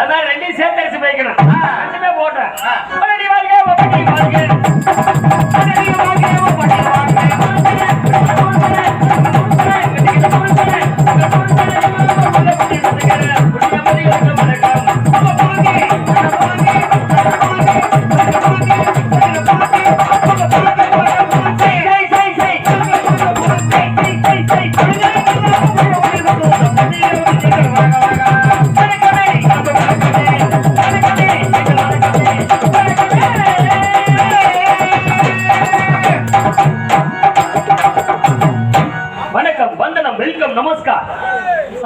அதான் ரெண்டையும் சேர்த்து அடிச்சு போய்க்கணும். ரெண்டுமே போட்டேன். வணக்கம் வந்தனம் வெல்கம் நமஸ்கார்.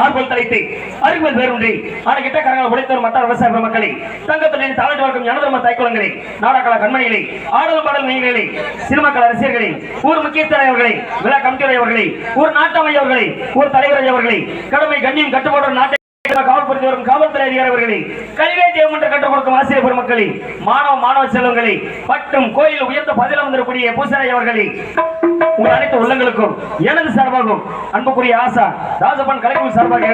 ஆர்வல் தலைத்து அருகில் வேறுன்றி ஆனகிட்ட கரங்களை உடைத்தவர் மற்ற விவசாய பெருமக்களை தங்கத்துடன் தாழ்ந்து வளர்க்கும் ஞானதர்ம தாய்க்குளங்களே நாடகால கண்மணிகளை ஆடல் பாடல் நீங்களே சினிமாக்கள் அரசியர்களை ஊர் முக்கிய தலைவர்களை விழா கமிட்டி அவர்களை ஊர் நாட்டமையவர்களே ஊர் தலைவர் அவர்களே கடமை கண்ணியம் கட்டுப்பாடு நாட்டை வரும் காவல்துறை அதிகாரிகளே கல்வியை தேவம் என்று கற்றுக் கொடுக்கும் ஆசிரியர் பெருமக்களே மாணவ மாணவ செல்வங்களே பட்டும் கோயில் உயர்ந்த பதில வந்திருக்கூடிய பூசாரி அவர்களே உங்கள் அனைத்து உள்ளங்களுக்கும் எனது சார்பாகவும் அன்புக்குரிய ஆசா ராஜபன் கலைக்குழு சார்பாக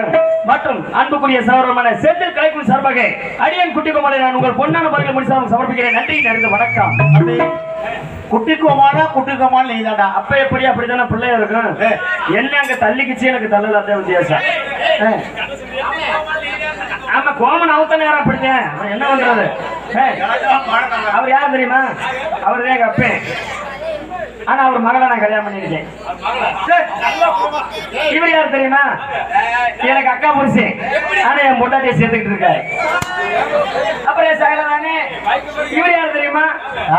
மற்றும் அன்புக்குரிய சகோதரமான செந்தில் கலைக்குழு சார்பாக அடியன் குட்டிக்குமாரை நான் உங்கள் பொன்னான பரிகள் முடிச்சாலும் சமர்ப்பிக்கிறேன். நன்றி நிறைந்த வணக்கம். குட்டி கோமானா குட்டி கோமான் நீதாடா அப்ப எப்படி அப்படித்தானே பிள்ளையா இருக்கும். என்ன அங்க தள்ளிக்குச்சு எனக்கு தள்ளல அதே வித்தியாசம். ஏ. ஆமா கோமன் அவத்தனை யாரா பிடிச்சேன் அவன் என்ன பண்றது அவர் யார் தெரியுமா? அவர் தான் எங்க அப்பேன் ஆனா அவர் மகளை நான் கல்யாணம் பண்ணிருக்கேன் இவர் யார் தெரியுமா? எனக்கு அக்கா புருஷன். ஆனா என் பொண்டாட்டியை சேர்த்துக்கிட்டு இருக்காரு. அப்புறம் என் சகல தானே இவர் யார் தெரியுமா?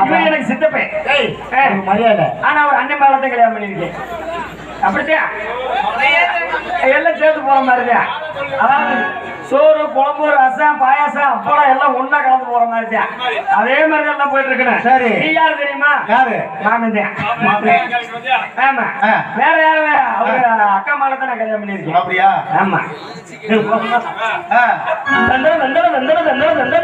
இவர் எனக்கு சித்தப்பேன். மரியாதை. ஆனா அவர் அண்ணன் மேலதான் கல்யாணம் பண்ணிருக்கேன் அப்படித்தான்? எல்லாம் சேர்த்து போற மாதிரிதான். அதாவது சோறு குழம்பு ரசம் பாயாசம் அப்பளம் எல்லாம் ஒண்ணா கலந்து போற மாதிரிதான் அதே மாதிரி எல்லாம் போயிட்டு இருக்கணும் சரி. நீ யாரு தெரியுமா? யாரு? மாமன் தான். ஆமா. வேற யாரு வேற? அவரு அக்கா மேல தான் நான் கல்யாணம் பண்ணிருக்கேன் அப்படியா? ஆமா. ஆ. தந்தர தந்தர தந்தர தந்தர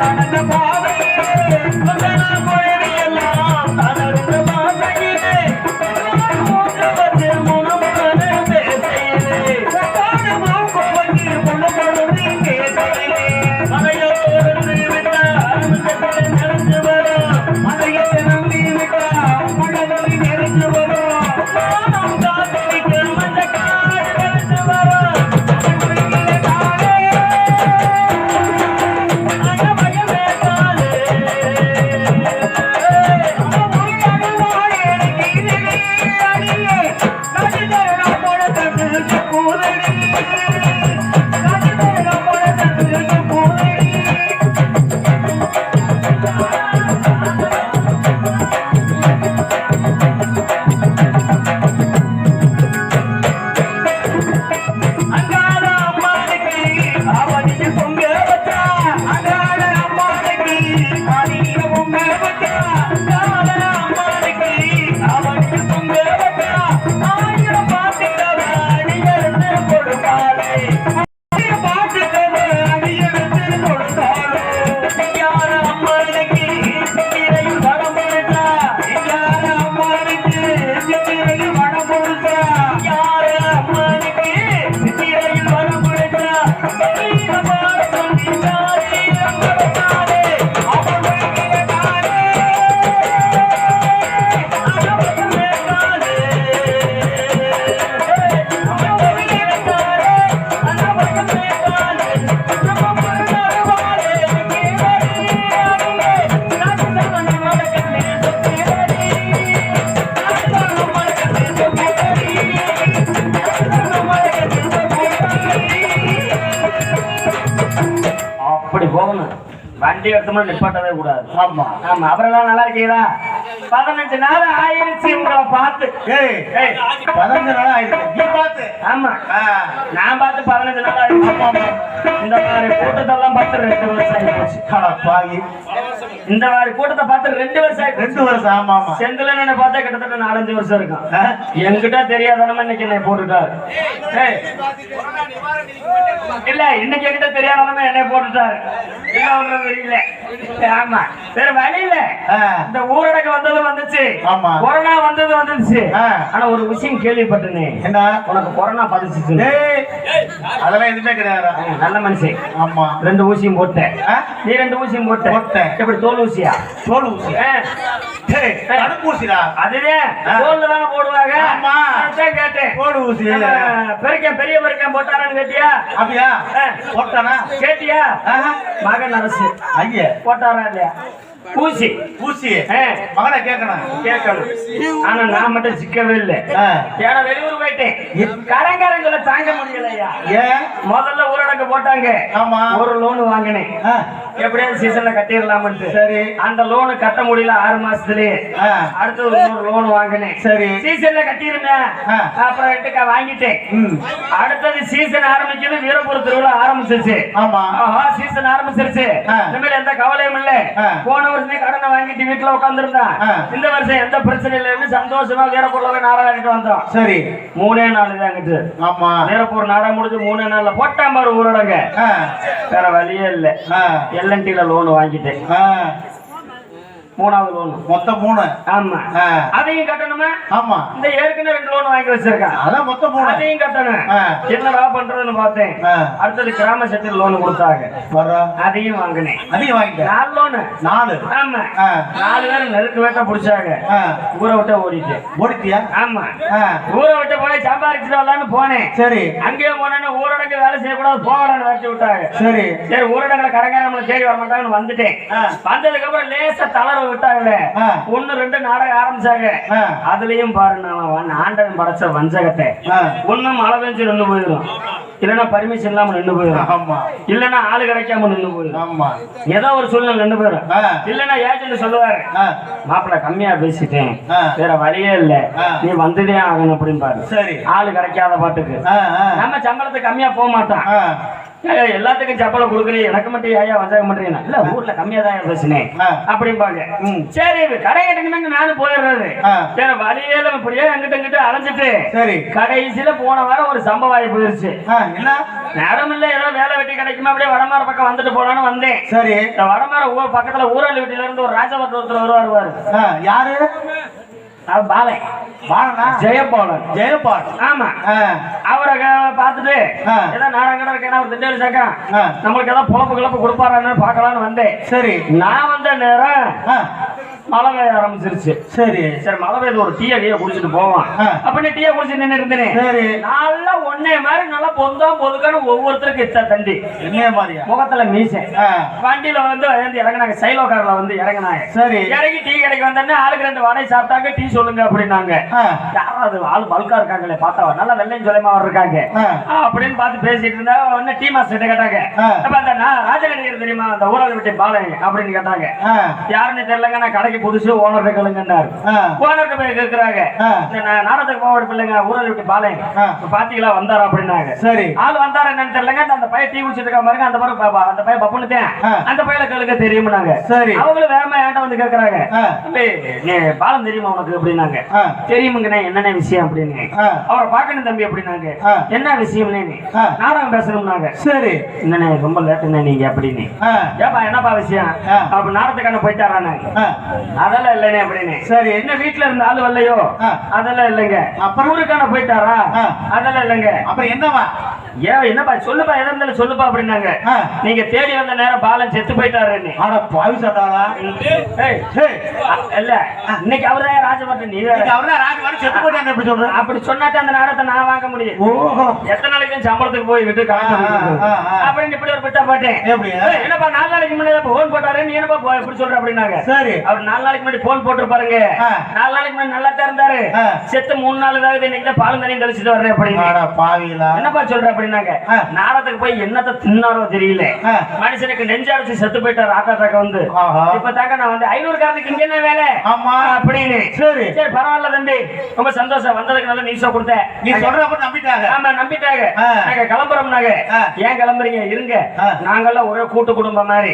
ஆனந்த பாத கூறடி வண்டி எடுத்தோம்னா நிப்பாட்டவே கூடாது. ஆமா. ஆமா அப்புறம் எல்லாம் நல்லா இருக்கீங்களா? பதினஞ்சு நாள் ஆயிருச்சு உங்களை பார்த்து. பதினஞ்சு நாள் ஆயிடுச்சு. பார்த்து. ஆமா. நான் பார்த்து பதினஞ்சு நாள் ஆமா. இந்த மாதிரி கூட்டத்தெல்லாம் பார்த்து ரெண்டு வருஷம் பாவி இந்த மாதிரி கூட்டத்தை பார்த்து ரெண்டு வருஷம். ரெண்டு வருஷம் ஆமா ஆமா. செந்திலனை பார்த்தா கிட்டத்தட்ட நாலஞ்சு வருஷம் இருக்கும். ஆ? என்கிட்ட தெரியாதனமா இன்னைக்கு என்னை போட்டுட்டாரு. ஏய். இல்ல இன்னைக்கு என்கிட்ட தெரியாதனமா என்னை போட்டுட்டாரு. என்ன பண்றது தெரியல ஆமா. வேற வழி இல்ல. இந்த ஊரடங்கு வந்தது வந்துச்சு. ஆமா. கொரோனா வந்தது வந்துச்சு. ஆ. ஆனா ஒரு விஷயம் கேள்விப்பட்டனே என்ன? உனக்கு கொரோனா பதிச்சுச்சு அதெல்லாம் எதுவுமே கிடையாது நல்ல மனுஷன். ஆமா. ரெண்டு ஊசியும் போட்டேன்? நீ ரெண்டு ஊசியும் போட்ட. போட்டேன். எப்படி தோல் ஊசியா? தோல் ஊசி. பெரிய பெருக்கன் போட்டாரான்னு கேட்டியா? அப்படியா. போட்டானா? கேட்டியா. மகன் அரசு. ஐயா. போட்டாரா இல்லையா? ஊசி. ஊசி. மகனை கேட்கணும். கேட்கணும். ஆனா நான் மட்டும் சிக்கவே இல்லை. ஏன்னா வெளியூர் போயிட்டேன். கடங்காரங்களை தாங்க முடியலையா ஏன் முதல்ல ஊரடங்கு போட்டாங்க. ஆமா. ஒரு லோன் வாங்கினேன். எப்படியாவது சீசன்ல கட்டிடலாம்னு சரி. அந்த லோனு கட்ட முடியல ஆறு மாசத்துலயே அடுத்தது இன்னொரு லோன் வாங்கினேன். சரி. சீசன்ல கட்டிருந்தேன். அப்புறம் ரெண்டுக்கா வாங்கிட்டேன். ம். அடுத்தது சீசன் ஆரம்பிக்குது. வீரபுர திருவிழா ஆரம்பிச்சிருச்சு. ஆமா. ஆஹா சீசன் ஆரம்பிச்சிருச்சு. இனிமேல் எந்த கவலையும் இல்ல. ஆ. போன வருஷமே கடனை வாங்கிட்டு வீட்டுல உட்காந்துருந்தான். இந்த வருஷம் எந்த பிரச்சனையும் இல்லைன்னு சந்தோஷமா வீரபுரில் போய் நாடகம் வந்தோம். சரி. மூணே நாள் தாங்கிட்டு ஆமா. வீரப்பூர் நாடகம் முடிஞ்சு மூணே நாள்ல போட்டான் பாரு ஊரடங்க. வேற வழியே இல்ல. எல்என்டில லோன் வாங்கிட்டேன். மூணாவது லோன் மொத்தம் மூணு. ஆமா. அதையும் கட்டணுமா? ஆமா. இந்த ஏற்கனவே ரெண்டு லோன் வாங்கி வச்சிருக்கான். அதான் மொத்தம் மூணு. அதையும் கட்டணும். என்னடா பண்றதுன்னு பார்த்தேன். அடுத்தது கிராம சட்டில் லோன் கொடுத்தாங்க. அதையும் வாங்கினேன். அதையும் வாங்கிட்டேன் நாலு லோனு நாலு. ஆமா. நாலு பேரும் நெருக்க வேட்ட பிடிச்சாங்க. ஊரை விட்டு ஓடிட்டேன் ஓடிட்டியா? ஆமா. ஊரை விட்டு போய் சம்பாதிச்சுட்டு வரலான்னு போனேன். சரி. அங்கேயே போனேன்னு ஊரடங்கு வேலை செய்யக்கூடாது போகலான்னு வச்சு விட்டாங்க. சரி. சரி ஊரடங்குல கடங்க நம்மள தேடி வர மாட்டாங்கன்னு வந்துட்டேன். வந்ததுக்கு அப்புறம் லேசா தளர்வு விட்டாங்களே. ஒண்ணு ரெண்டு நாடகம் ஆரம்பிச்சாங்க. அதுலயும் பாருங்க அவன் ஆண்டவன் படைச்ச வஞ்சகத்தை. ஆ. ஒண்ணும் மழை பெஞ்சு நின்று போயிடும் இல்லைன்னா பர்மிஷன் இல்லாம நின்று போயிடும் இல்லைன்னா ஆளு கிடைக்காம நின்று போயிடும் ஏதோ ஒரு சூழ்நிலை நின்று போயிடும் இல்லைன்னா ஏஜென்ட் சொல்லுவாரு மாப்பிள்ள கம்மியா பேசிட்டேன். வேற வழியே இல்ல. நீ வந்ததே ஆகணும் அப்படிம்பாரு. சரி. ஆளு கிடைக்காத பாட்டுக்கு. நம்ம சம்பளத்துக்கு கம்மியா போக மாட்டான். எல்லாத்துக்கும் சம்பளம் கொடுக்குறீங்க எனக்கு மட்டும் ஐயா வஞ்சகம் பண்றீங்க இல்ல ஊர்ல கம்மியா தான் ஆ. அப்படிம்பாங்க. சரி கடை கட்டுக்கணுங்க நானும் போயிடுறது. சரி வழியே இல்லாம இப்படியே அங்கிட்ட இங்கிட்ட அலைஞ்சிட்டு சரி. கடைசியில போன வாரம் ஒரு சம்பவம் ஆகி போயிருச்சு. என்ன? நேரம் இல்ல ஏதோ வேலை வெட்டி கிடைக்குமா அப்படியே வடமாற பக்கம் வந்துட்டு போலான்னு வந்தேன். சரி. இந்த வடமாற ஊர் பக்கத்துல ஊராளி வீட்டுல இருந்து ஒரு ராஜபட்டு ஒருத்தர் வருவார் யாரு? அது பாலை. பாலனா? ஜெயபாலன். ஜெயபால் ஆமா. அவரை பார்த்துட்டு. ஏதோ நாடகம் இருக்கேன் அவர் திண்டல் சேர்க்கான் நம்மளுக்கு ஏதாவது பொழப்பு கிளப்பு கொடுப்பாரான்னு பார்க்கலான்னு வந்தேன். சரி. நான் வந்த நேரம் மழை பெய்ய ஆரம்பிச்சிருச்சு. சரி. சரி மழை பெய்து ஒரு டீயை கீழே குடிச்சிட்டு போவான் ஆ. அப்ப நீ டீயை குடிச்சிட்டு நின்று இருந்தேன் சரி. நல்லா ஒன்னே மாதிரி நல்லா பொந்தா பொதுக்கான ஒவ்வொருத்தருக்கு இத்த தண்டி. என்ன மாதிரியா? முகத்துல மீசை. வண்டியில வந்து வந்து இறங்குனாங்க. சைலோ கார்ல வந்து இறங்குனாங்க. சரி. இறங்கி டீ கடைக்கு வந்தோடனே ஆளுக்கு ரெண்டு வடை சாப்பிட்டாங்க டீ சொல்லுங்க அப்படின்னாங்க. அது ஆள் பல்கா இருக்காங்களே பார்த்தா நல்லா வெள்ளையும் சொல்லியமா இருக்காங்க. அப்படின்னு பார்த்து பேசிட்டு இருந்தா உடனே டீ மாஸ்டர் கேட்டாங்க. அப்ப அந்த தெரியுமா அந்த ஊராக விட்டு பாலன் அப்படின்னு கேட்டாங்க. யாருன்னு தெரியலங்க நான் கடைக்கு புதுசு ஓனர் கேளுங்கன்னாரு ஓனர்கிட்ட போய் நா- நாடகத்துக்கு போக பிள்ளைங்க ஊராக விட்டு. இப்ப பாத்தீங்களா வந்தாரா அப்படின்னாங்க. சரி. ஆள் வந்தாரா என்னன்னு தெரியலங்க. அந்த பையன் டீ குடிச்சிட்டு இருக்க பாருங்க அந்த பா- அந்த பையன் பப்புனுத்தேன். அந்த பையல கேளுங்க தெரியுமாங்க சரி. அவங்களும் வேகமா என்கிட்ட வந்து நீ பாலம் தெரியுமா உனக்கு அப்படின்னாங்க. தெரியுமுங்கண்ணே என்னென்ன விஷயம் அப்படின்னு. அவரை பார்க்கணும் தம்பி அப்படின்னாங்க. என்ன விஷயம்னே நீ. நாடகம் பேசணும்னாங்க. சரி. என்னண்ணே ரொம்ப லேட்டுண்ணே நீங்க அப்படின்னு. ஏப்பா என்னப்பா விஷயம். அப்ப நாடகத்துக்கான போயிட்டாரானே ஆ, அதெல்லாம் இல்லைண்ணே அப்படின்னு. சரி என்ன வீட்டுல இருந்த ஆளு வரலையோ. அதெல்லாம் இல்லைங்க. அப்புறம்? ஊருக்கான போயிட்டாரா. அதெல்லாம் இல்லைங்க. அப்புறம் என்னவா? ஏன் என்னப்பா சொல்லுப்பா எதா இருந்தாலும் சொல்லுப்பா அப்படின்னாங்க. நீங்க தேடி வந்த நேரம் பாலன் செத்து போயிட்டாருன்னு. பாவி அ- இல்ல இன்னைக்கு அவர்தான் ராஜபட்டன் நீ வேற. இன்னைக்கு அவர்தான் ராஜ் மாதிரி செத்து போயிட்டாங்க எப்படி சொல்ற அப்படி சொன்னாதான் அந்த நாடகத்தை நான் வாங்க முடியும். ஓஹோ. எத்தனை நாளைக்கு சம்பளத்துக்கு போய் விட்டு. அப்படின்னு இப்படி ஒரு பிட்டா பாட்டேன். என்னப்பா நாலு நாளைக்கு முன்னாடி போன் போட்டாரு நீ என்னப்பா போ- இப்படி சொல்ற அப்படின்னாங்க. சரி. அவர் நாலு நாளைக்கு முன்னாடி போன் போட்டு பாருங்க. ஆ. நாலு நாளைக்கு முன்னாடி நல்லா தான் இருந்தாரு. செத்து மூணு நாள் ஏதாவது இன்னைக்கு தான் பாலும் தண்ணி தெளிச்சிட்டு வர்றேன் அப்படின்னு. அட பாவிகளா. என்னப்பா சொல்ற அப்படின்னாங்க. ஆ. நாடகத்துக்கு போய் என்னத்த தின்னாரோ தெரியல. மனுஷனுக்கு நெஞ்சடிச்சு செத்து போயிட்டாரு ஆட்டா தாக்க வந்து. இப்ப தாக்க நான் வந்து ஐநூறு காரத்துக்கு இங்க என்ன வேலை? ஆமா. அப்படின்னு. சரி. சரி பரவாயில்ல தம்பி. ரொம்ப சந்தோஷம். வந்ததுக்கு நல்ல நியூஸா கொடுத்தேன். நீ சொல்றப்ப நம்பிட்டாங்க. ஆமா நம்பிட்டாங்க. நாங்க கிளம்புறோம்னாங்க ஆ. ஏன் கிளம்புறீங்க? இருங்க. நாங்கெல்லாம் ஒரே கூட்டு குடும்பம் மாதிரி.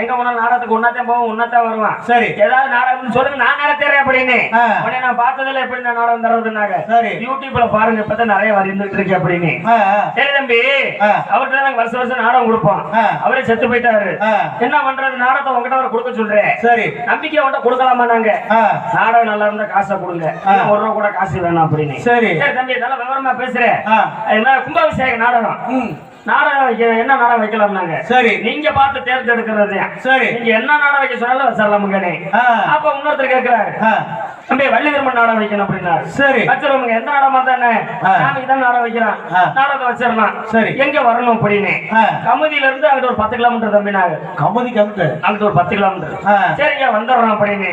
எங்க போனாலும் நாடகத்துக்கு ஒன்னாத்தான் போவோம் ஒன்னாத்தான் வருவான். சரி. ஏதாவது நாடகம் சொல்லுங்க நான் நடத்துறேன் அப்படின்னு ஆ. உடனே நான் பார்த்ததுல எப்படி நான் நாடகம் தரதுனாங்க சரி. யூடியூப்ல பாருங்க இப்பதான் நிறைய வந்துட்டு இருக்கு அப்படின்னு ஆ, ஆ. சரி தம்பி ஆ. அவர்கிட்ட நாங்க வருஷம் வருஷம் நாடகம் கொடுப்போம் ஆ. அவரே செத்து போயிட்டாரு. என்ன பண்றது நாடகத்தை உங்ககிட்ட அவர் கொடுக்க சொல்றேன் சரி நம்பிக்கை உன்கிட்ட கொடுக்கலாமா நாங்க. நாடகம் நல்லா இருந்தா காசை கொடுங்க ஒரு ரூபா கூட காசு வேணாம் அப்படின்னு சரி சரி தம்பி நல்லா விவரமா பேசுறேன் கும்பாபிஷேக நாடகம். நாடகம் என்ன நாடகம் வைக்கலாம்னாங்க? சரி. நீங்க பார்த்து தேர்ந்தெடுக்கிறது. சரி. நீங்க என்ன நாடகம் வைக்க சொன்னாலும். அப்ப இன்னொருத்தர் கேட்கிறாரு. தம்பி வள்ளி திருமண் நாடகம் வைக்கணும் அப்படின்னாரு. சரி. வச்சிருவோங்க எந்த நாடகமா தானே நாடகம் வைக்கிறான். நாடகத்தை வச்சிடலாம். சரி. எங்க வரணும் அப்படின்னு. கமுதியில இருந்து அங்கிட்ட ஒரு பத்து கிலோமீட்டர் தம்பினாங்க கமதி கமுத்து அங்கிட்ட ஒரு பத்து கிலோமீட்டர். சரிங்க வந்துடுறோம் அப்படின்னு.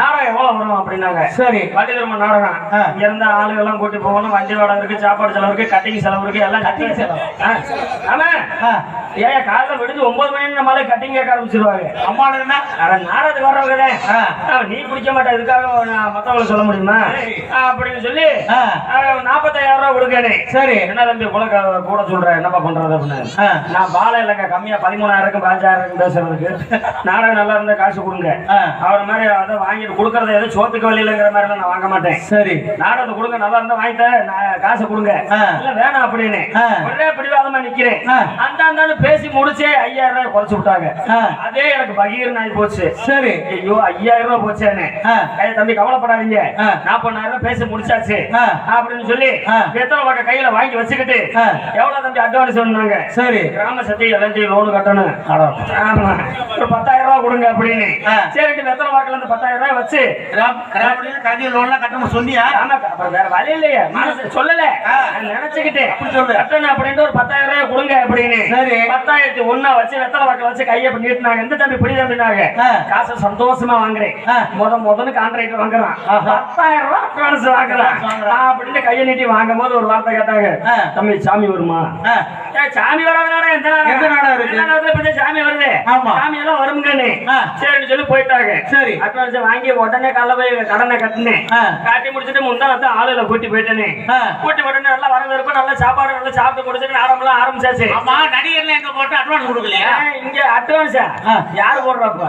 நாடகம் எவ்வளவு வரும் அப்படின்னாங்க. சரி. வள்ளி திருமண் நாடகம். இங்க இருந்த ஆளுகள் எல்லாம் கூட்டி போகணும். வண்டி வாடகை இருக்கு சாப்பாடு செலவு இருக்கு கட்டிங் செலவு இருக்கு எல்லாம் Cutting செலவு. ஆமா. ஏன் காலைல விடுஞ்சு ஒன்பது மணி நம்மளால கட்டிங் கேட்க ஆரம்பிச்சிருவாங்க. அட நாடகத்துக்கு வர்றவங்க. நீ பிடிக்க மாட்டே இதுக்காக நான் மத்தவங்களை சொல்ல முடியுமா? அப்படின்னு சொல்லி. நாற்பத்தாயிரம் ரூபாய் கொடுக்கணே சரி. என்ன தம்பி கூட க- கூட சொல்றேன் என்னப்பா பண்றது அப்படின்னு. நான் பாலை இல்லைங்க கம்மியா பதிமூணாயிரம் பதினஞ்சாயிரம் பேசுறதுக்கு. நாடகம் நல்லா இருந்தா காசு கொடுங்க. அவர் மாதிரி அதை வாங்கிட்டு கொடுக்கறத எதுவும் சோத்துக்கு வழியிலங்கிற மாதிரி நான் வாங்க மாட்டேன். சரி. நாடகத்தை கொடுங்க நல்லா இருந்தா வாங்கிட்டேன் நான் காசு கொடுங்க. இல்ல வேணாம் அப்படின்னு. ஒரே பிடிவாதமா நிக்கிறேன் ஆ. அந்த அந்தாண்டு பேசி முடிச்சே ஐயாயிரம் ரூபாய் குறைச்சு விட்டாங்க. அதே எனக்கு பகீர்னு ஆகி போச்சு. சரி. ஐயோ ஐயாயிரம் ரூபாய் போச்சேன்னு. தம்பி கவலைப்படாதீங்க. நாற்பதாயிரம் ரூபாய் பேசி முடிச்சாச்சு. அப்படின்னு சொல்லி. எத்தனை பக்க கையில வாங்கி வச்சுக்கிட்டு. எவ்வளவு தம்பி அட்வான்ஸ் சொன்னாங்க. சரி. கிராம சத்தி எல்லாத்தையும் லோனு கட்டணும். ஒரு பத்தாயிரம் ரூபாய் கொடுங்க அப்படின்னு. சரி வெத்தலை வாக்குல இருந்து பத்தாயிரம் ரூபாய் வச்சு. கதி லோன்லாம் கட்டணும் சொன்னியா? ஆமா அப்புறம் வேற வழி இல்லையே. மனசு சொல்லல. நினைச்சுக்கிட்டு. கட்டணும் அப்படின்ட்டு ஒரு பத்தாயிரம் ரூபாய் கொடுங்க அப்படின்னு. சரி. பத்தாயிரத்தி ஒண்ணா வச்சு வெத்தலை வாக்கில் வச்சு கையை நீட்டினாங்க. எந்த தம்பி பிடி தம்பினாங்க. காசை சந்தோஷமா வாங்குறேன். முத முதன்னு கான்ட்ராக்ட் வாங்குறான். பத்தாயிரம் ரூபாய் அட்வான்ஸ் வாங்குறான். அப்படின்னு கையை நீட்டி வாங்கும் போது ஒரு வார்த்தை கேட்டாங்க. தம்பி சாமி வருமா? சாமி வராத நாடகம் எந்த நாடகம் இருக்கு? சாமி வருது? ஆமா. சாமி எல்லாம் வருங்கன்னு ஆ. சரின்னு சொல்லி போயிட்டாங்க சரி. அட்வான்ஸ் வாங்கி உடனே காலைல போய் கடனை கட்டினேன். காட்டி முடிச்சுட்டு முந்தானத்தை ஆளுல கூட்டி போயிட்டேனே. கூட்டி போட்டு நல்லா வரவேற்பு நல்லா சாப்பாடு நல்லா சாப்பிட்டு முடிச்சுட்டு நாடகம்லாம் ஆரம்பிச்சாச்சு ஆமா நடிகர்ல எங்க போட்டு அட்வான்ஸ் கொடுக்கலையா இங்க அட்வான்ஸா. யாரு போடுறாப்பா.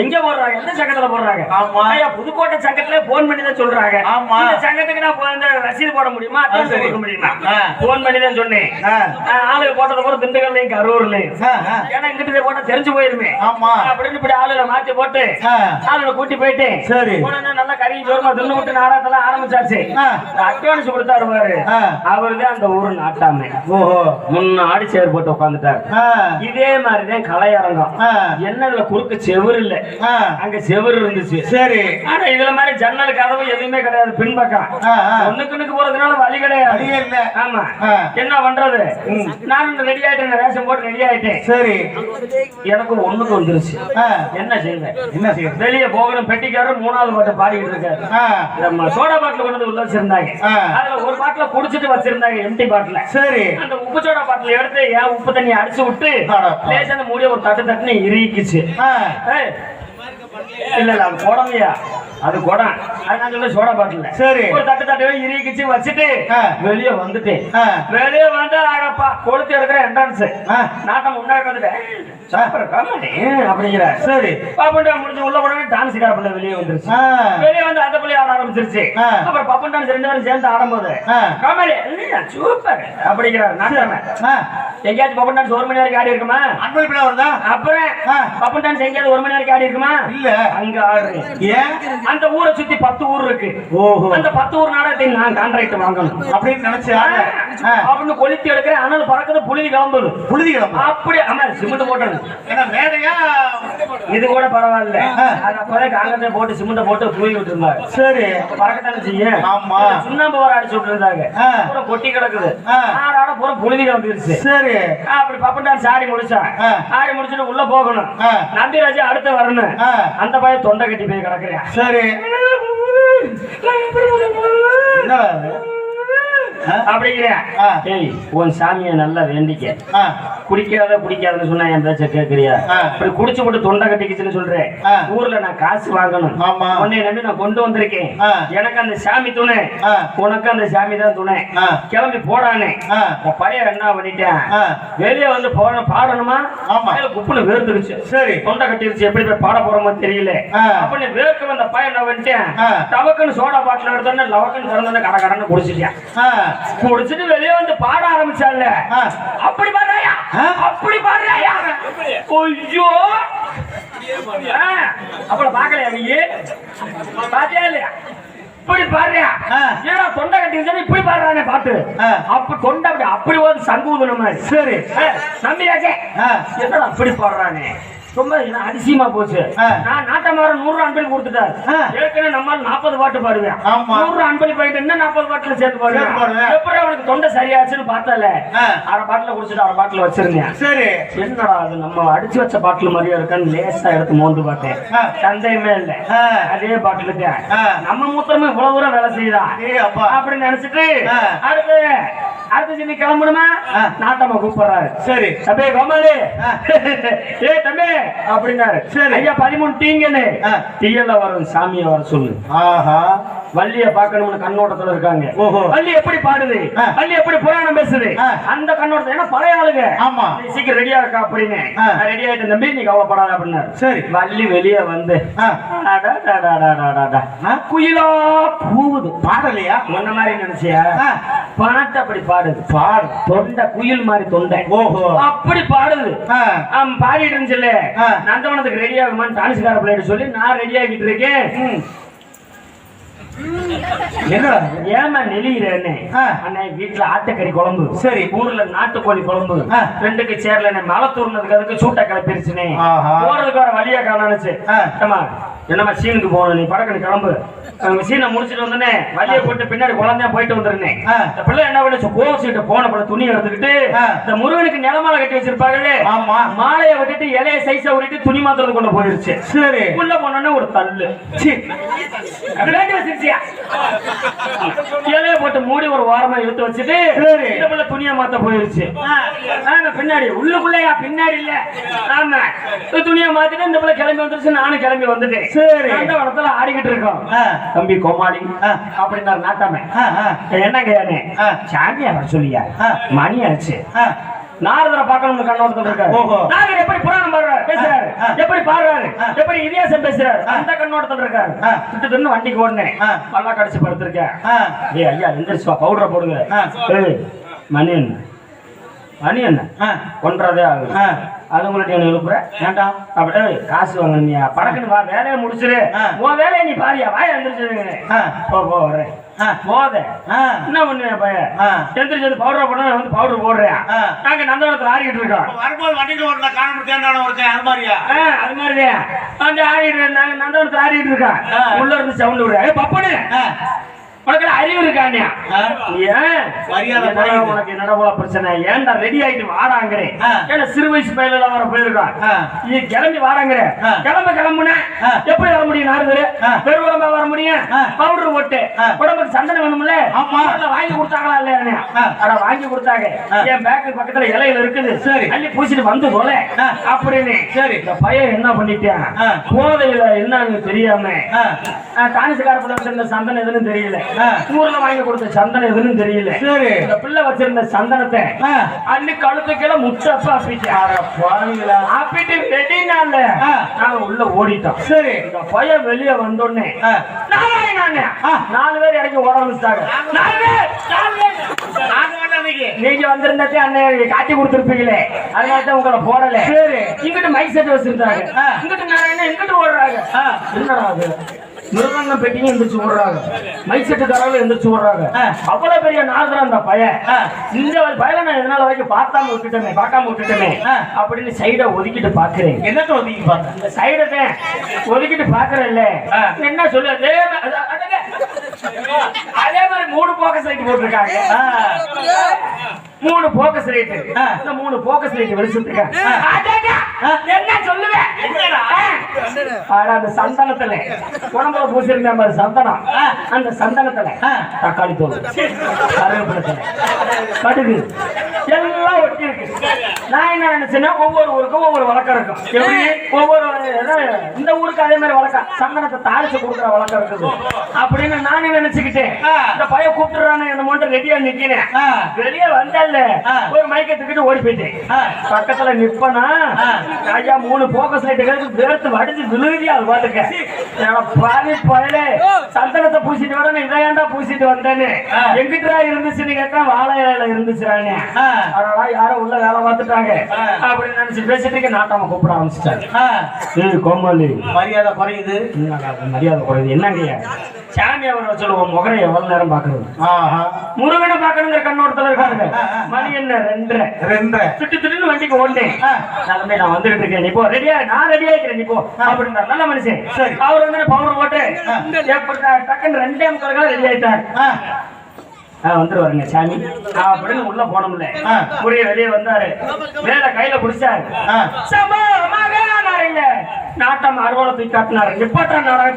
எங்க போடுறாங்க எந்த சங்கத்துல போடுறாங்க ஆமா. புதுக்கோட்டை சங்கத்துல போன் பண்ணி தான் சொல்றாங்க ஆமா. இந்த சங்கத்துக்கு நான் ரசீது போட முடியுமா அட்வான்ஸ். கொடுக்க முடியுமா. போன் பண்ணி தான் சொன்னேன் ஆ. ஆ, ஆளுங்க போட்டது கூட திண்டுக்கல்லையும் கரூர்லயும். ஏன்னா இங்கிட்டு போட்டா தெரிஞ்சு போயிருமே ஆமா. அப்படின்னு இப்படி ஆளுல மாத்தி போட்டு. ஆளுல கூட்டி போயிட்டு சரி. நல்லா கறி விட்டு நாடகத்தெல்லாம் ஆரம்பிச்சாச்சு. அட்வான்ஸ் கொடுத்தாரு பாரு. அவருதான் அந்த ஊரு நாட்டாமை ஓஹோ முன்னாடி சேர் போட்டு உட்காந்துட்டாரு. இதே மாதிரிதான் கலையரங்கம். என்ன இதுல குறுக்கு செவுரு இல்ல. அங்க செவுரு இருந்துச்சு சரி ஆனா இதுல மாதிரி ஜன்னல் கதவு எதுவுமே கிடையாது பின்பக்கம். ஒண்ணுக்கு ஒண்ணுக்கு போறதுனால வழி கிடையாது இல்ல ஆமா. என்ன பண்றது நான் ரெடி ஆயிட்டேன் வேஷம் போட்டு ரெடி ஆயிட்டேன் சரி எனக்கு ஒண்ணுக்கு வந்துருச்சு என்ன செய்வேன் என்ன வெளியே போகணும் பெட்டிக்காரர் மூணாவது பாட்டு பாடிட்டு இருக்காரு. நம்ம சோடா பாட்டில் கொண்டு வந்து உள்ள வச்சிருந்தாங்க. அதுல ஒரு பாட்டில குடிச்சிட்டு வச்சிருந்தாங்க எம்டி பாட்டில. சரி. அந்த உப்பு சோடா பாட்டில் எடுத்து ஏன் உப்பு தண்ணி அடிச்சு விட்டு. லேசா மூடிய ஒரு தட்டு தட்டுன்னு இறுக்கிச்சு. இல்ல இல்ல அது குடமையா அது குடம் அது நான் சொல்ல சோடா பாட்டில் சரி. ஒரு தட்டு தட்டு இறுக்கிச்சு வச்சுட்டு. வெளியே வந்துட்டேன். வெளியே வந்து அடப்பா கொளுத்து எடுக்கிற என்ட்ரன்ஸ். நாட்டம் முன்னாடி வந்துட்டேன் அப்படிங்கிற சரி பாப்பண்டா முடிஞ்சு உள்ள உடனே டான்ஸ் காரப்பிள்ள வெளியே வந்துருச்சு. வெளியே வந்து அந்த பிள்ளை ஆட ஆரம்பிச்சிருச்சு. அப்புறம் பப்பன் டான்ஸ் ரெண்டு பேரும் சேர்ந்து ஆடும்போது. காமெடி சூப்பர் அப்படிங்கிறார் நாட்டாம. எங்கேயாச்சும் பப்பன் டான்ஸ் ஒரு மணி வரைக்கும் ஆடி இருக்குமா அன்பளி பிள்ளை வருதா அப்புறம். பப்பன் டான்ஸ் எங்கேயாவது ஒரு மணி வரைக்கும் ஆடி இருக்குமா இல்ல அங்க ஆடுறேன் ஏன் அந்த ஊரை சுத்தி பத்து ஊர் இருக்கு. அந்த பத்து ஊர் நாடகத்தை நான் கான்ட்ராக்ட் வாங்கணும். அப்படின்னு நினைச்சா அப்படின்னு கொளுத்தி எடுக்கிறேன். அனல் பறக்குது புழுதி கிளம்புது. புழுதி கிளம்பு அப்படி ஆமா சிமெண்ட் போட்டது. ஏன்னா மேடையா? இது கூட பரவாயில்ல. அது அப்பவே காங்கிரத்தை போட்டு சிமெண்ட் போட்டு புழுதி விட்டுருந்தாங்க சரி. பறக்கத்தானே செய்யும் ஆமா. சுண்ணாம்பு வர அடிச்சு விட்டுருந்தாங்க. கொட்டி கிடக்குது. ஆ. ஆடாட பூரா புழுதி கிளம்பிருச்சு. சரி. அப்படி பப்பண்டான் சாடி முடிச்சான். சாடி முடிச்சுட்டு உள்ள போகணும். நம்பிராஜா அடுத்து வரணும். அந்த பையன் தொண்டை கட்டி போய் கிடக்குறேன். சரி. என்ன ஏய் உன் சாமியை நல்லா வேண்டிக்க. குடிக்காத குடிக்காதன்னு சொன்னா என் பேச்ச கேக்குறியா. இப்படி குடிச்சு போட்டு தொண்டை கட்டிக்கிச்சுன்னு சொல்றேன். ஊர்ல நான் காசு வாங்கணும். உன்னை நம்பி நான் கொண்டு வந்திருக்கேன். எனக்கு அந்த சாமி துணை. உனக்கு அந்த சாமி தான் துணை. கிளம்பி போடானே. பையன் என்ன பண்ணிட்டேன். வெளியே வந்து போன பாடணுமா? குப்புன்னு சரி. தொண்டை கட்டிருச்சு எப்படி போய் பாட போறோமோ தெரியல. ஆ. அப்ப நீ வேர்க்க வந்த பையன் என்ன பண்ணிட்டேன்? ஆ. டபக்குன்னு சோடா பாட்டில் எடுத்தோன்னே லவக்குன்னு திறந்தோன்னே கட கடன்னு குடிச்சிட்டேன். குடிச்சிட்டு வெளியே வந்து பாட ஆரம்பிச்சால. அப்படி பாடுறாயா? அப்படி பாடுறாயா? ஐயோ! ஆ, அப்புறம் பாக்கலையா நீ? பாத்தியா இல்லையா? இப்படி பாடுறியா. ஏன்னா தொண்டை கட்டிருச்சு இப்படி பாடுறானே பாட்டு. அப்ப தொண்டை அப்படி அப்படி ஒரு சங்கு சரி. நம்பியாச்சே? என்னடா அப்படி பாடுறானே? ரொம்ப என்ன அதிசயமா போச்சு. நான் நாட்டமார நூறு அன்பளி கொடுத்துட்டாரு. ஏற்கனவே நம்மால் நாற்பது பாட்டு பாடுவேன். நூறு அன்பளி போயிட்டு இன்னும் நாற்பது பாட்டுல சேர்த்து பாடுவேன். எப்படி அவனுக்கு தொண்டை சரியாச்சுன்னு பார்த்தல. அரை பாட்டில குடிச்சிட்டு அரை பாட்டில வச்சிருந்தேன் சரி என்னடா அது நம்ம அடிச்சு வச்ச பாட்டில் மாதிரியா இருக்கான்னு லேசா எடுத்து மோந்து பார்த்தேன். சந்தேகமே இல்ல. அதே பாட்டில் தான் ஆ. நம்ம மூத்திரமே இவ்வளவு தூரம் வேலை செய்யுதா அப்படின்னு நினைச்சிட்டு. அடுத்து அடுத்து சொல்லி கிளம்பணுமா. நாட்டம்மா கூப்பிடுறாரு சரி தம்பி கோமாளி. ஏ தம்பி அப்படின்னாரு. சரி. பதிமூணு டீங்கன்னு. டீயல்ல வரும் சாமியை வர சொல்லு. வள்ளிய பாக்கணும்னு கண்ணோட்டத்துல இருக்காங்க. வள்ளி எப்படி பாடுது? புராணம் பேசுது? அந்த கண்ணோட்டத்துல ஏன்னா பழைய ஆளுங்க. ஆமா. சீக்கிரம் ரெடியா இருக்கா அப்படின்னு. ரெடி ஆயிட்டு நீ கவலைப்படாத அப்படின்னாரு. சரி. வள்ளி வெளியே வந்து பாடலையா ஒன்ன மாதிரி நினைச்சியா பாட்டு அப்படி பாடுது பாடு தொண்டை குயில் மாதிரி தொண்டை ஓஹோ அப்படி பாடுது பாடிட்டு இருந்துச்சுல்ல நந்தவனத்துக்கு ரெடி ஆகுமான்னு டான்ஸ்கார பிள்ளைகிட்ட சொல்லி நான் ரெடி ஆகிட்டு இருக்கேன். என்னடா? ஏமா. அண்ணே வீட்டுல ஆட்டுக்கறி குழம்பு சரி. ஊர்ல நாட்டுக்கோழி குழம்பு. ரெண்டுக்கு சேர்ல மலை தூர்னதுக்கு அதுக்கு சூட்டை கிளப்பிருச்சுனே. போறதுக்கு வர வழியா காணானுச்சு ஆ. ஏம்மா என்னம்மா சீனுக்கு போகணும் நீ படக்கு கிளம்பு சீனை முடிச்சிட்டு வந்தனே வழியை போட்டு பின்னாடி குழந்தையா போயிட்டு வந்துருந்தேன். இந்த பிள்ளை என்ன பண்ணுச்சு கோவச்சிட்டு போன படம் துணி எடுத்துக்கிட்டு. இந்த முருகனுக்கு நிலமாலை கட்டி வச்சிருப்பாங்களே ஆமா. மாலையை விட்டுட்டு இலைய சைஸ விட்டுட்டு துணி மாத்திரத்து கொண்டு போயிருச்சு சரி உள்ள போனோடனே ஒரு தள்ளு இலைய போட்டு மூடி ஒரு வாரமா இழுத்து வச்சுட்டு பிள்ளை துணியை மாத்த போயிருச்சு. ஆமா, பின்னாடி. உள்ளுக்குள்ளயா? பின்னாடி இல்ல. ஆமா. துணியை மாத்திட்டு இந்த பிள்ளை கிளம்பி வந்துருச்சு. நானும் கிளம்பி வந்துட்டேன். சரி. அந்த இடத்துல ஆடிக்கிட்டு இருக்கோம். தம்பி கோமாளி. அப்படின்னாரு நாட்டாம. என்னங்க யானே ஆ. சாமியா வர சொல்லியா. மணி ஆச்சு. நாரதரை பார்க்கணும்னு கண்ணோட்டத்தில் இருக்காரு. நாரதர் எப்படி புராணம் பாடுறாரு? பேசுறாரு. எப்படி பாடுறாரு. எப்படி இதிகாசம் பேசுறாரு. அந்த கண்ணோட்டத்தில் இருக்காரு. திட்டு வண்டிக்கு ஓடுனேன். ஆ. நல்லா கடிச்சு படுத்திருக்கேன். ஏய் ஐயா எந்திரிச்சு வா பவுடரை போடுங்க மணி என்ன? மணி என்ன? ஆ, ஒன்றரை ஆகுது. அது உங்களுக்கு என்ன எழுப்புற? ஏன்டா? அப்படியே காசு வாங்கணுமியா படக்குன்னு வா வேலையை முடிச்சிரு. உன் வேலையை நீ பாரியா? வாய எந்திரிச்சு ஆ, போ போ வரேன் போத என்ன பண்ணுவேன் பையன் ஆ. எந்திரிச்சு வந்து பவுடர் போட வந்து பவுடர் போடுறேன். நாங்க நந்தவனத்துல ஆடிக்கிட்டு இருக்கோம். வரும்போது வண்டியில ஒரு காணாம தேண்டான ஒருத்தன்? அது மாதிரியா? அது மாதிரிதான் வந்து ஆடிட்டு நாங்க நந்தவனத்துல ஆடிட்டு இருக்கோம். உள்ள இருந்து சவுண்ட் விடுறேன் பப்பனு. உனக்கு அறிவு இருக்கானியா ஆ. ஏன். உனக்கு என்னடா போல பிரச்சனை ஏன்டா ரெடி ஆயிட்டு வாடாங்கிறேன் ஆ. ஏன்னா சிறு வயசு பயில வர போயிருக்கான். நீ கிளம்பி வாடாங்கிற ஆ. கிளம்ப கிளம்புன ஆ. எப்படி வர முடியும். வெறும் உடம்பா வர முடியும். பவுடர் போட்டு. உடம்புக்கு சந்தனம் வேணும்ல ஆமா. வாங்கி கொடுத்தாங்களா இல்லையா. அட வாங்கி கொடுத்தாங்க. என் பேக்கு பக்கத்துல இலையில இருக்குது சரி. அள்ளி பூசிட்டு வந்து போல. அப்படின்னு சரி. இந்த பையன் என்ன பண்ணிட்டான். போதையில என்னன்னு தெரியாம தானிசுக்கார வச்சிருந்த சந்தனம் எதுன்னு தெரியல. ஊர்ல வாங்கி கொடுத்த சந்தனம் எதுன்னு தெரியல. சரி. இந்த பிள்ளை வச்சிருந்த சந்தனத்தை அள்ளி கழுத்துக்கெல்லாம் முட்டப்ப அப்பிட்டேன். அட பாவிங்களா. அப்பிட்டு வெடினால ஆ. நாங்க உள்ள ஓடிட்டோம். சரி. இந்த பையன் வெளியே வந்தோடனே. நாலு பேர் இறங்கி ஓட ஆரம்பிச்சிட்டாங்க. நாலு பேர், நாலு பேர். நாங்க வரல அன்னைக்கு. நீங்க வந்திருந்தே அண்ணன் காட்டி கொடுத்துருப்பீங்களே. அதனால தான் உங்களை போடல. சரி. இங்கிட்டு மைக் செட் வச்சிருந்தாங்க. இங்கிட்டு நாராயணன் இங்கிட்டு ஓடுறாங்க. என்னடா அது? மிருதங்க பெட்டியும் எந்திரிச்சு ஓடுறாங்க மைக் செட்டுக்காரங்களும் எந்திரிச்சு ஓடுறாங்க. அவ்வளவு பெரிய நாதரம் அந்த பையன். இந்த பையனை நான் எதனால வரைக்கும் பார்த்தாம விட்டுட்டோமே பார்க்காம விட்டுட்டோமே. அப்படின்னு சைட ஒதுக்கிட்டு பாக்குறேன் என்னத்த ஒதுக்கி பார்த்தேன் இந்த சைடத்தை ஒதுக்கிட்டு பாக்குறேன்ல. என்ன சொல்லு அதே மாதிரி மூணு போக்கஸ் லைட் போட்டிருக்காங்க. மூணு போக்கஸ் லைட். இந்த மூணு போக்கஸ் லைட் வெளிச்சிருக்காங்க. என்ன சொல்லுவேன் அந்த சந்தனத்துல. உடம்புல பூசிருந்த மாதிரி சந்தனம். அந்த சந்தனத்துல. தக்காளி கடுகு. எல்லாம் ஒட்டி இருக்கு நான் என்ன நினைச்சேன்னா ஒவ்வொரு ஊருக்கும் ஒவ்வொரு வழக்கம் இருக்கும். எப்படி? ஒவ்வொரு இந்த ஊருக்கு அதே மாதிரி வழக்கம். சந்தனத்தை தாளிச்சு கொடுக்குற வழக்கம் இருக்குது. அப்படின்னு நானே நினைச்சுக்கிட்டேன். இந்த பையன் கூப்பிட்டுறானே என்ன மட்டும் ரெடியா நிக்கிறேன். வெளியே வந்தல்ல. ஒரு மைக்கை தூக்கிட்டு ஓடி போயிட்டேன். பக்கத்துல நிப்பனா. ஐயா மூணு போக்கஸ் லைட்டுகளுக்கு வேர்த்து வடிச்சு விழுதியா அது பாத்துக்க பாதி பயலே. சந்தனத்தை பூசிட்டு வர இதை ஏன்டா பூசிட்டு வந்தேன்னு. எங்கிட்டா இருந்துச்சுன்னு கேட்டா வாழை இலையில இருந்துச்சுறானே. அதனால யாரோ உள்ள வேலை பார்த்துட்டாங்க. அப்படின்னு நினைச்சு பேசிட்டு இருக்க நாட்டாம கூப்பிட ஆரம்பிச்சிட்டாங்க. கோமாளி. மரியாதை குறையுது. மரியாதை குறையுது? என்னங்க சாமி அவரை சொல்லுவோம் முகரை எவ்வளவு நேரம் பாக்குறது ஆஹா. முருகனை பாக்கணுங்கிற கண்ணோட்டத்துல இருக்காங்க. மணி என்ன? ரெண்டரை. ரெண்டரை. திட்டு திட்டுன்னு வண்டிக்கு. நல்லமே நான் வந்துட்டு இருக்கேன். நீ போ ரெடியா நான் ரெடி ஆயிக்கிறேன் நீ போ அப்படின்றார் நல்ல மனுஷன். சரி. அவர் வந்து பவுடர் போட்டு டக்குன்னு ரெண்டே முக்கால் ரெடி ஆயிட்டார். வந்துருவாருங்க சாமி. அப்படின்னு உள்ள போனோம்ல. புரிய வெளியே வந்தாரு. வேலை கையில பிடிச்சாரு நாட்டம் அறுவலை தூக்கி காட்டினாரு. நிப்பாட்டா நாடகத்தை